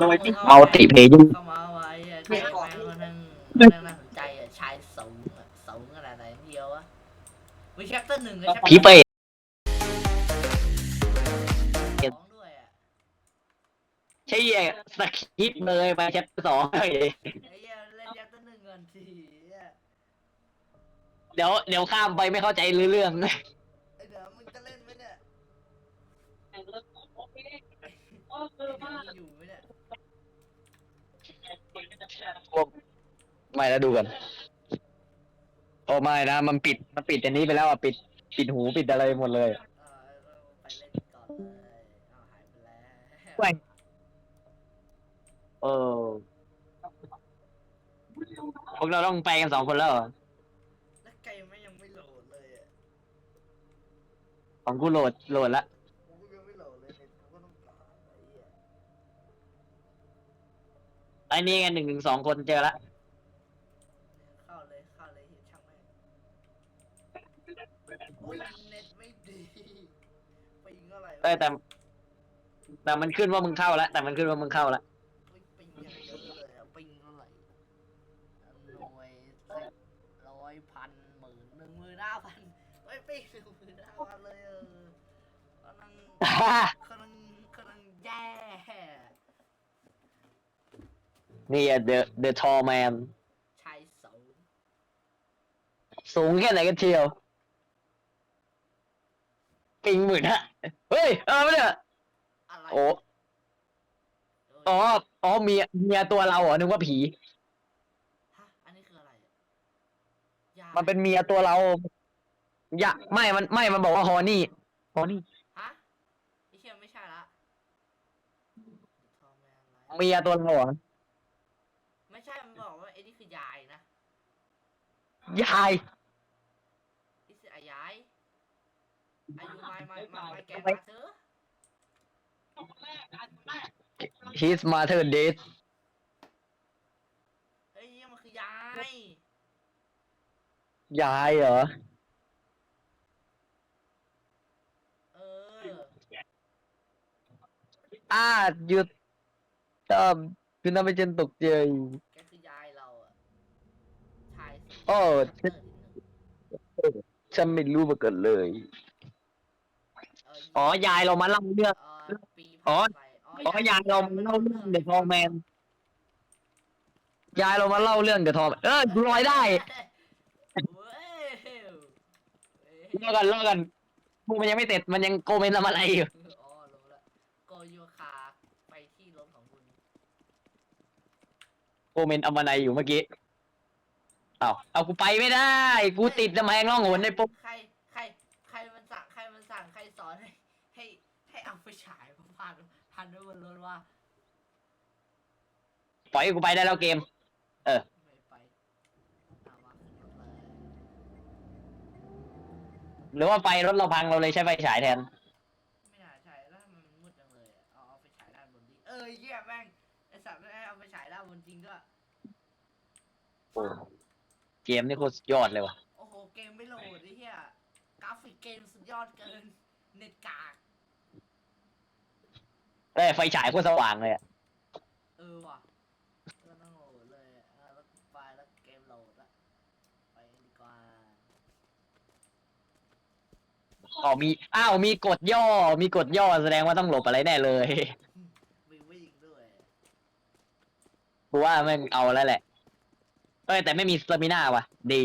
ทำไมมัลติเพย์ยิ่งเข้ามาไว้อะใครแม่งคนนึงคนนึงน่าสนใจอะชายสูงสูงขนาดไหนเดียวอะมีแชปเตอร์หนึ่งกับแชปเตอร์ผีเปรตสองด้วยอะใช่สคริปเลยไปแชปเตอร์สองเลยไอ้เล่นแชปเตอร์หนึ่งก่อนสิเดี๋ยวเดี๋ยวข้ามไปไม่เข้าใจเรื่องเดี๋ยวมึงจะเล่นไหมเนี่ยอยู่ ไหมเนี่ยไม่แล้วดูกันโอ้ไม่นะ มันปิดมันปิดอันนี้ไปแล้วอะปิด ปิดหูปิดอะไรหมดเลย เออไปเล่นก่อนเลยเอาหายไปแล้วแกว่ง เออพวกเราต้องไปกันสองคนแล้วเหรอแล้วเกมไม่ยังไม่โหลดเลยอะของกูโหลดโหลดละกูยังไม่โหลดเลยเนี่ยกูก็ต้องการไอ้เหี้ยไอ้นี่กันหนึ่งหนึ่งสองคนเจอละ เข้าเลยเข้าเลยเห็นช่างแม่งโอ้ยเน็ตไม่ดีปิงอะไรวะเอ้ยแต่ แต่มันขึ้นว่ามึงเข้าละแต่มันขึ้นว่ามึงเข้าละโอ้ยปิงอย่างเยอะเลยอะปิงเท่าไหร่หน่วยสิบร้อยพันหมื่นหนึ่งหมื่นห้าพันเฮ้ยปิงหนึ่งหมื่นห้าพันเลยเออกำลังกำลังกำลังแย่ นี่อะ the the tall man ชายสูง สูงแค่ไหนกันเชียวปิงหมื่นฮะ เฮ้ย เออเนี่ยอะไรโอ้อ๋ออ๋อเมียเมียตัวเราเหรอนึกว่าผี ฮะอันนี้คืออะไรอะยามันเป็นเมียตัวเรา อย่าไม่มันไม่มันบอกว่าฮอนี่ฮอนี่ ฮะไอ้เชี่ยไม่ใช่ละทอมแมนไรเมียตัวเราเหรอไม่ใช่มันบอกว่าไอ้นี่คือยายนะยาย นี่คืออายายอายุไม่ไม่ไม่ไม่ แกมาเถอะ his mother dead เฮ้ยนี่มันคือยาย ยายเหรอ เออ อ่าหยุดตามคุณทำให้ฉันตกใจแกคือยายเราอะชายสูงโอ้เตอร์นิดหนึ่งฉันไม่รู้มาก่อนเลยเอออ๋อยายเรามาเล่าเรื่องเออปีอ๋อผ่านไปอ๋อยายเรามาเล่าเรื่องเดอะทองแมนยายเรามาเล่าเรื่องเดอะทองเออกูลอยได้เว้ยเว้ยเล่ากันเล่ากันมูมันยังไม่เสร็จมันยังโกเมนทำอะไรอยู่อ๋อรู้ละโกโยคาไปที่รถของคุณโกเมนทำอะไรอยู่เมื่อกี้เอาเอากูไปไม่ได้ กูติดกำแพงร่องหนในปุ๊บ ใครใครใครมันสั่งใครมันสั่งใครสอนให้ให้ให้เอาไป ฉายมาพันพันด้วยบนรถว่าปล่อยให้กูไปได้แล้วเกม ไม่ไปเอามาขึ้นรถเลยหรือว่าไฟรถเราพังเราเลยใช้ไฟฉายแทน ไม่น่าใช่แล้วทำไมมันมืดจังเลยอะเอาเอาไปฉายด้านบนดิเออเหี้ยแม่งไอสัตว์ไม่ให้เอาไปฉายด้านบนจริงด้วย โอ้เกมนี่โคตรสุดยอดเลยว่ะ โอ้โห เกมไม่โหลดไอ้เหี้ยกราฟิกเกมสุดยอดเกิน เน็ตกาก แต่ไฟฉายโคตรสว่างเลยอะเออว่ะก็ต้องโหลดเลยอะอะแล้วไปแล้วเกมโหลดอะไปดีกว่าอ๋อมีอ้าวมีกดย่อ มีกดย่อแสดงว่าต้องหลบอะไรแน่เลยมีวิ่งด้วยกูว่าแม่งเอาแล้วแหละเอ้ยแต่ไม่มีสตามิน่าว่ะ ดี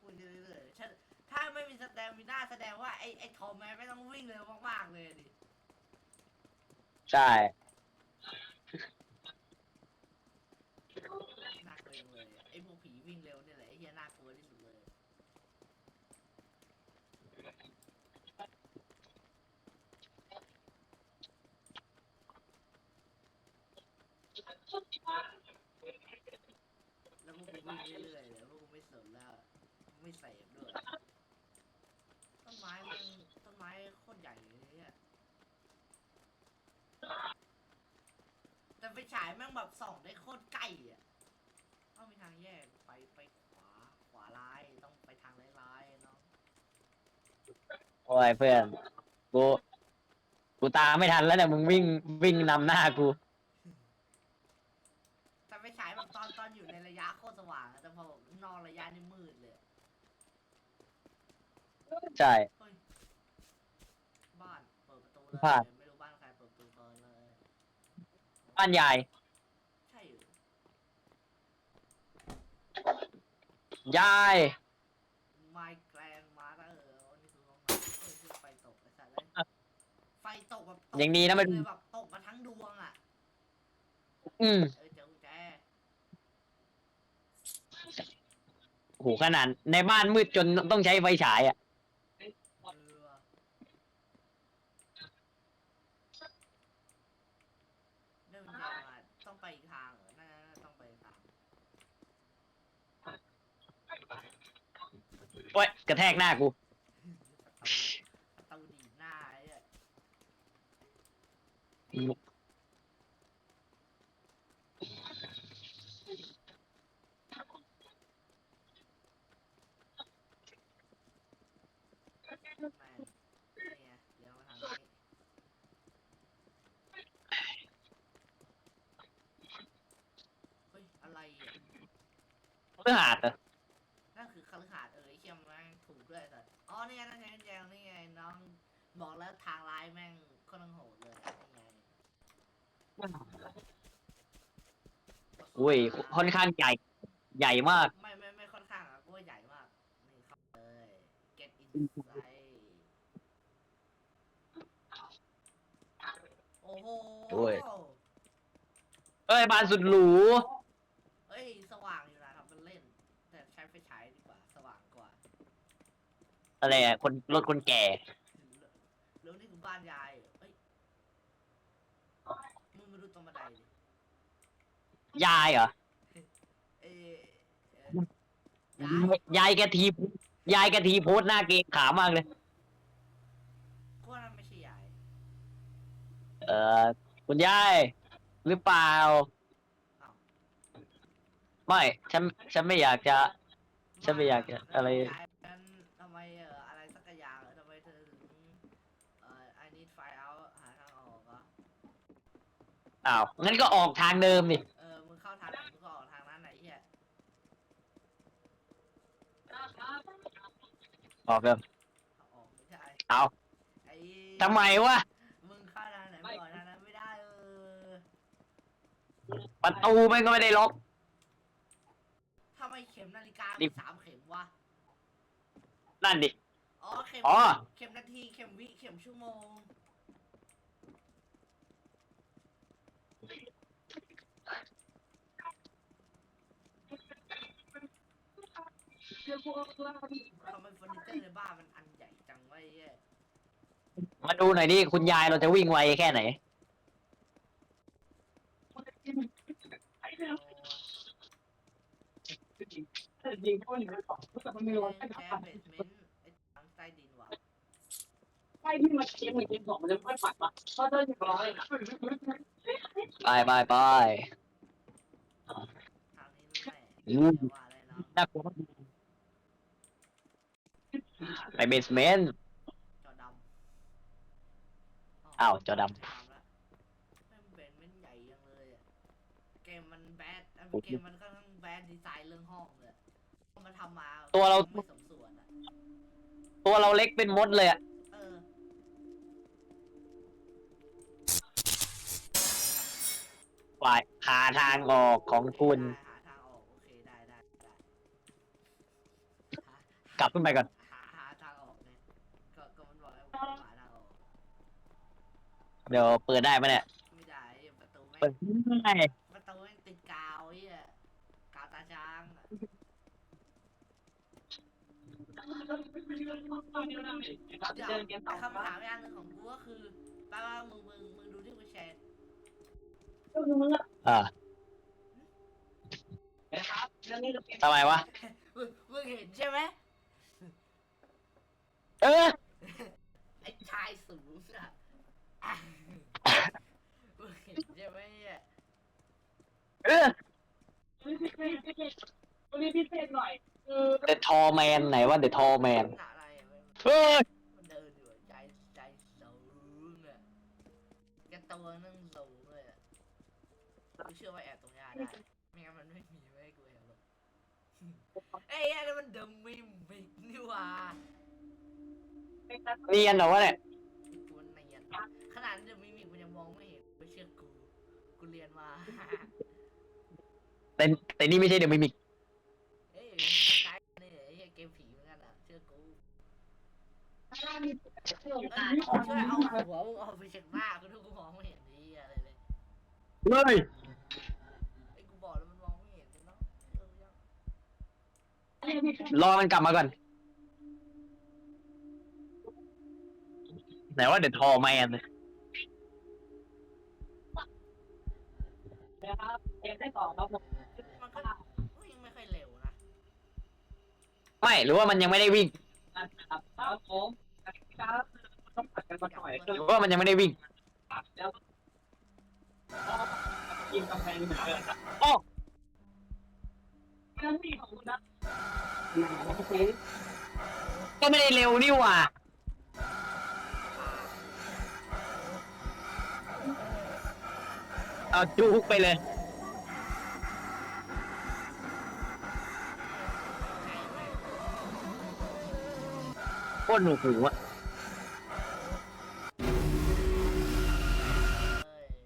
พูดเรื่อยๆฉันถ้าไม่มีสแตมิน่าแสดงว่าไอ้ไอ้ทอมแมนไม่ต้องวิ่งเร็วมากๆเลยดิ ใช่ น่าเกรงเลยไอ้พวกผีวิ่งเร็วเนี่ยแหละไอ้เหี้ยน่ากลัวที่สุดเลยแล้วพวกกูวิ่งเรื่อยๆเลยพวกกูไม่สนแล้วไม่เสพด้วย ต้นไม้มันต้นไม้โคตรใหญ่เลยเนี่ยแต่ ไปฉายแม่งแบบส่องได้โคตรใกล้อะต้องมีทางแยกไปไปขวาขวาร้ายต้องไปทางร้ายๆเนาะโอ้ยเพื่อน กู กูตามไม่ทันแล้วเนี่ยมึงวิ่งวิ่งนำหน้ากูฉายแบบตอนตอนอยู่ในระยะโคตรสว่างอะแต่พอแบบนอกระยะนี่มืดเลยใช่ เฮ้ยบ้านเปิดประตูเลยบ้านไบ้านยายใช่เหรอยายไมแกรนมาแล้วเออวันนี้คือห้องน้ำเออคือไฟตกไอ้สัตว์เลยไฟตกแบบตกยังดีนะมันเลยแบบตกมาทั้งดวงอะอืมเออเจอกุญแจโหขนาดในบ้านมืดจนต้องใช้ไฟฉายอะ เออว่ะได้กุญแจมาต้องไปอีกทางเหรอน่าจะต้องไปอีกทาง โอ้ยกระแทกหน้ากูประตูดีดหน้าไอ้เนี่ยแม่งนี่ไงเดี๋ยวมาทางนี้เฮ้ยอะไรอะเพื่อหาดเหรอางร้ายแม่งค่อนข้างโหดเลยนี่ไงอุ้ยค่อนข้างใหญ่ ใหญ่มาก ไม่ไม่ไม่ค่อนข้างอะกูว่าใหญ่มากนี่เข้าเลย get inside โอ้โหโอ้ย เอ้ยบ้านสุดหรู เอ้ยสว่างอยู่นะทำเป็นเล่น แต่ใช้ไฟฉายดีกว่า สว่างกว่า อะไรอะคนรถคนแก่แล้วนี่คือ บ้านยายเหรอเอ้ยมึงมาดูตรงบันไดดิยายเหรอ เอยเอ่อยายยายแกทียายแกทีโพสต์หน้าเกรงขามากเลยพวกนั้นไม่ใช่ยายเออคุณยายหรือเปล่าอ้าวไม่ ฉัน ฉันไม่อยากจะ ฉันไม่อยากจะอะไร ยายนั้นทำไมเอ่ออะไรสักอย่างเออทำไมเธอถึงเอ่อ I need find out หาทางออกอะ อ้าวงั้นก็ออกทางเดิมนี่เออ มึงเข้าทางไหนมึงก็ออกทางนั้นไหนเฮียออกเดิมเอาออกไม่ได้เอาไอ้ทำไมวะมึงเข้าทางไหนมึงออกทางนั้นไม่ได้เออประตูมันก็ไม่ได้ล็อก ทำไมเข็มนาฬิกานี่มีสามเข็มวะ นั่นดิ อ๋อ เข็ม อ๋อ เข็มนาที เข็มวิ เข็มชั่วโมง ทำไมเฟอร์นิเจอร์ในบ้านมันอันใหญ่จังวะไอ้เหี้ยมาดูหน่อยดิคุณยายเราจะวิ่งไวแค่ไหนโอ้ยแกเบสเมนต์ไอ้ทางใต้ดินว่ะไปไปไปทางนี้แหละอืมเดี๋ยวว่าอะไรเนาะน่ากลัวมาก ไปเบสเมนต์ จอดำอ้าวจอดำละแม่งเบสเมนต์ใหญ่ยังเลยอะเกมมันแบดเอ้ยเกมมันค่อนข้างแบดดีไซน์เรื่องห้องเลยมันทำมาตัวเรา ไม่สมส่วนอะตัวเราเล็กเป็นมดเลยอะเออฝ่ายหาทางออกของคุณ ได้หาทางออกโอเคได้ได้ได้หากลับขึ้นไปก่อน หาหาทางออกเนี่ยก็ก็มันบอกให้ผมหาทางออก เดี๋ยวเปิดได้ไหมเนี่ยไม่ได้ไอ้ประตูแม่เปิดงได้ประตูแม่งติดกาวไอ้เหี้ยกาวตาช้างอะเดี๋ยวแต่คำถามอย่างหนึ่งของกูก็คือแปลว่ามึงมึงมึงดูที่กูแชร์อ่าทำไมวะ มึงมึงเห็นใช่ไหมเออ ไอ้ชายสูงอะอะมึง เห็นใช่ไหมเนี่ยเออเดอะทอแมนไหนว่าเดอะทอแมนอะไรอะมันเฮ้ยมันเดินอยู่อะใจใจสูงอะแกตัวนั่งสูงเลยอะกูเชื่อว่าแอบตรงนี้ได้ไม่งั้นมันไม่มีไว้ให้กูเห็นหรอกเอ้ยอันนี้มันเดมมิมมิกนี่หว่าเนียนเหรอวะเนี่ย แต่แต่นี่ไม่ใช่เดอะมิมิกเอ้ยคล้ายๆนี่ไอ้เหี้ยเกมผีเหมือนกันอะเชื่อกูเอ้ยช่วยเอาหัวมึงออกไปเช็คหน้ากูดูกูมองไม่เห็นดีอะไรเลยเฮ้ยไอ้กูบอกแล้วมันมองไม่เห็นเนาะเออยังรอมันกลับมาก่อนไหนว่าเดอะทอแมนมันก็วิ่ง ไม่หรือว่ามันยังไม่ได้วิ่งครับผมครับต้องผัดกันมาหน่อยหรือว่ามันยังไม่ได้วิ่งแล้วกินกาแฟเหมือนเดิมอ้อนั่นนี่ของคุณนะก็ไม่ได้เร็วนี่หว่าเอาจูกไปเลย โคตรหนูหูอะ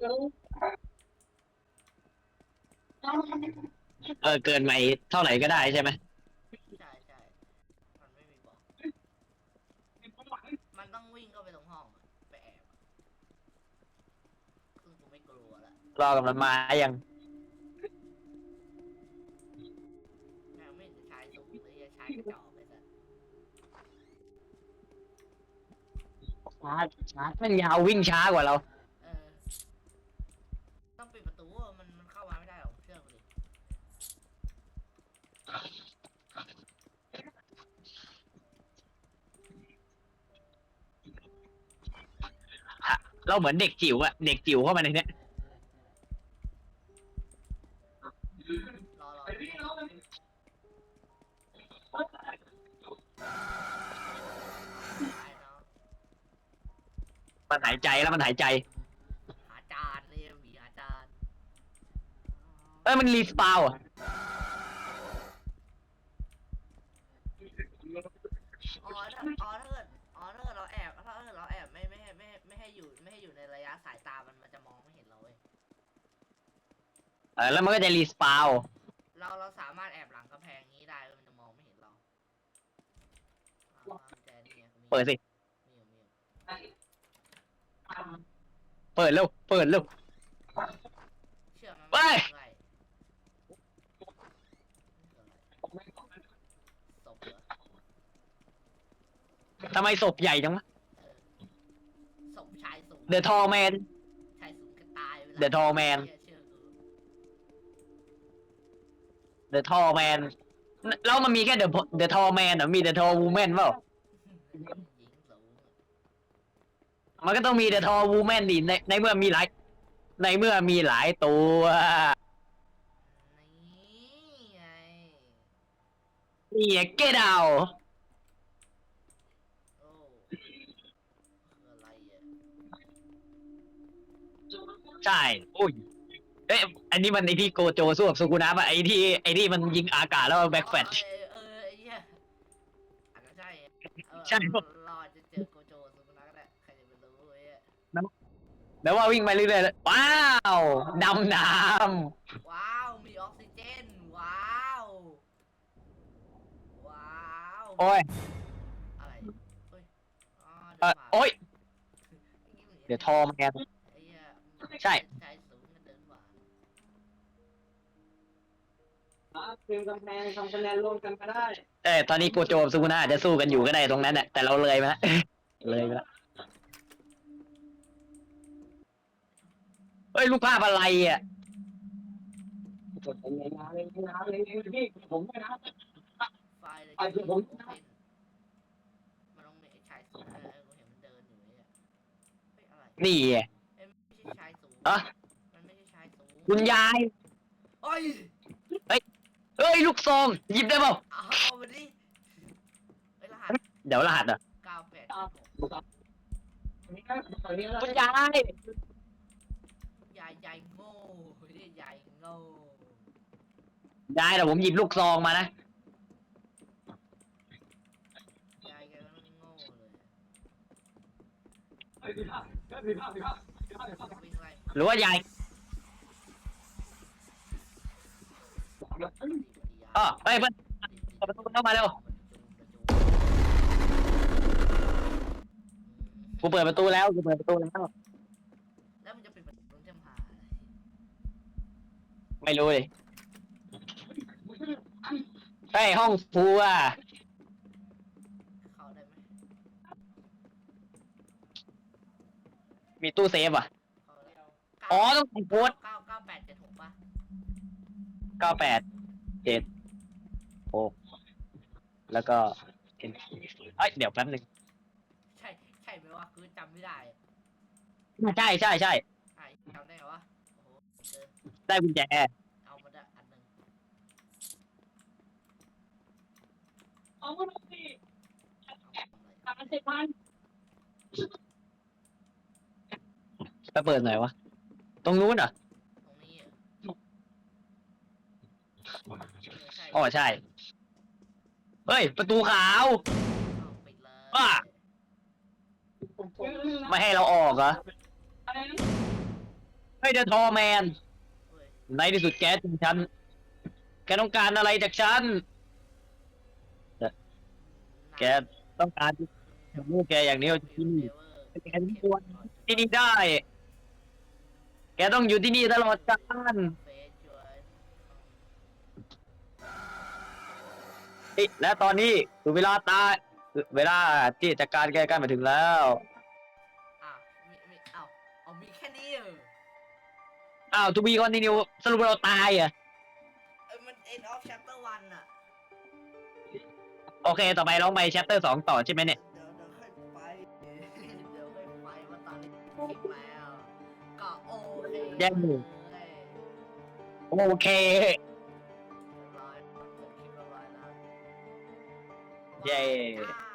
เอ้ยเออเกินไปเท่าไหร่ก็ได้ใช่ไหมใช่ใช่มันไม่มีบอก มันต้องวิ่งเข้าไปตรงห้องอะไปแอบอะซึ่งกูไม่กลัวละรอกับมันมายังแม่งไม่เห็นจะชายสูงเลยจะชายกระจอกเลยสัส ช้าช้ามันยาววิ่งช้ากว่าเรา เออ ต้องปิดประตูอะมันมันเข้ามาไม่ได้หรอกเชื่อกูดิเราเหมือนเด็กจิ๋วอะเด็กจิ๋วเข้ามาในเนี้ย แล้วมันหายใจหาจานเลยหมีหาจานเอ้ยมันรีสปาวอะอ๋อถ้าอ๋อถ้าเกิดอ๋อถ้าเกิดเราแอบถ้าเกิดเราแอบไม่ไม่ให้ไม่ให้ไม่ให้อยู่ไม่ให้อยู่ในระยะสายตามันมันจะมองไม่เห็นเราเว้ยเออแล้วมันก็จะรีสปาวเราเราสามารถแอบหลังกำแพงนี้ได้เว้ยมันจะมองไม่เห็นเราอ่ากุญแจนี่ไงกูมี เปิดสิ มีอยู่มีอยู่ เปิดเร็ว เปิดเร็ว เชื่อมันเว้ยอะไรศพเหรอทำไมศพใหญ่จังวะเออศพชายสูง เดอะทอแมน ชายสูงก็ตายไปละ The Tall Man เชื่อเชื่อกูเดอะทอแมน แล้วมันมีแค่เดอะเดอะทอแมนเหรอมีเดอะทอวูแมนเปล่าหญิงสูง มันก็ต้องมีเดอะทอวูแมนดิในในเมื่อมีหลาย ในเมื่อมีหลายตัว นี่ไงนี่เกดาวโอ้คืออะไรอะใช่โอ้ยเอ๊ะอันนี้มันไอที่โกโจสู้กับสุกุนะป่ะไอที่ไอที่มันยิงอากาศแล้วแบ็คแฟตเออเออไอ้เหี้ยอาจจะใช่เออใช่ปะเราอาจจะเจอโกโจสุกุนะก็ได้ใครจะไปรู้เว้ย แล้วว่าวิ่งไปเรื่อยๆเลยว้าวดำน้ว้าว มีออกซิเจน ว้าว ว้าวำโอ้ยอะไรเฮ้ยอ๋อเออโอ้ยเดี๋เดี๋ยยววทอแมนไอ้เหี้ยใช่ชายสูงกันเดินหวานทีมกาแฟทำคะแนนรวมกันก็ได้ เออตอนนี้โกโจกับสุกุนะอาจจะสู้กันอยู่ก็ได้ตรงนั้นแหละแต่เราเลยมาแล้วเลยมาแล้ว เฮ้ยรูปภาพอะไรอะจดเป็นไงนะเลยนะเลยพี่ผมนะไฟล์เลยไอ้ที่ผมโอเพนมันต้องมีไอ้ชายสูงเออกูเห็นมันเดินอยู่เนี่ยเฮ้ยอะไรนี่ไงเอ้ยไม่ใช่ชายสูงอะมันไม่ใช่ชายสูงคุณยายโอ้ยเอ้ยลูกซองหยิบได้เปล่าเอาเอามาดิเอ้ยรหัสเดี๋ยวรหัสอะเก้าแปดหกคุณยาย ยายยายโง่เฮ้ยยายโง่ยายแต่ผมหยิบลูกซองมานะ ยายแกก็นั่งโง่เลยเฮ้ยดีมากดีมากดีมากดีมากดีมากวิ่งไล่หรือว่ายายดีดีอ๋อไปเพื่อนเปิดประตูเข้ามาเร็ว กูเปิดประตูแล้ว กูเปิดประตูแล้วแล้ว ไม่รู้เลยใช่ห้องฟูอะเข้าได้ไหมมีตู้เซฟอะ เข้าได้อ๋อต้องใส่โค้ดเก้าเก้าแปดเจ็ดหกป่ะเก้าแปดเจ็ดหกแล้วก็เอ้ยเดี๋ยวแป๊บนึงใช่ใช่ไหมวะคือจำไม่ได้ใช่ใช่ใช่ใช่จำได้เหรอวะโอ้โหเจอได้กุญแจ เอามาได้อันหนึ่ง เอาเงินมาสิเอาทำอะไรสามสิบพันไปเปิดหน่อยวะ ตรงนู้นเหรอะ ตรงนี้อะเออใช่อ๋อใช่ เฮ้ย ประตูขาว เอาปิดเลยบ้า ไม่ให้เราออกเหรออะไรนะเฮ้ยเดอะทอแมน เว้ยในที่สุดแกถึงฉัน แกต้องการอะไรจากฉัน แกต้องการทำลูกแกอย่างเดียวที่นี่แกไม่ควรที่นี่ได้ แกต้องอยู่ที่นี่ตลอดกาลเฟซจวยเฮ้ยและตอนนี้ถึงเวลาตายเวลาที่จัดการแกใกล้มาถึงแล้วอะมีมีเอ้าเอามีแค่นี้เหรออ้าวทูบีคอนติเนียสรุปเราตายเหรอะ เอ้ยมัน end of chapter one อะ โอเค ต่อไปลองไปแชปเตอร์สองต่อใช่ไหมเนี่ย เดี๋ยวเดี๋ยวค่อยไป เดี๋ยวค่อยไปว่าตอนนี้คลิปแล้วก็โอเคแย่งหมู่เลยโอเค เรียบร้อยเปิดคลิปเรียบร้อยแล้วเย้ว้าว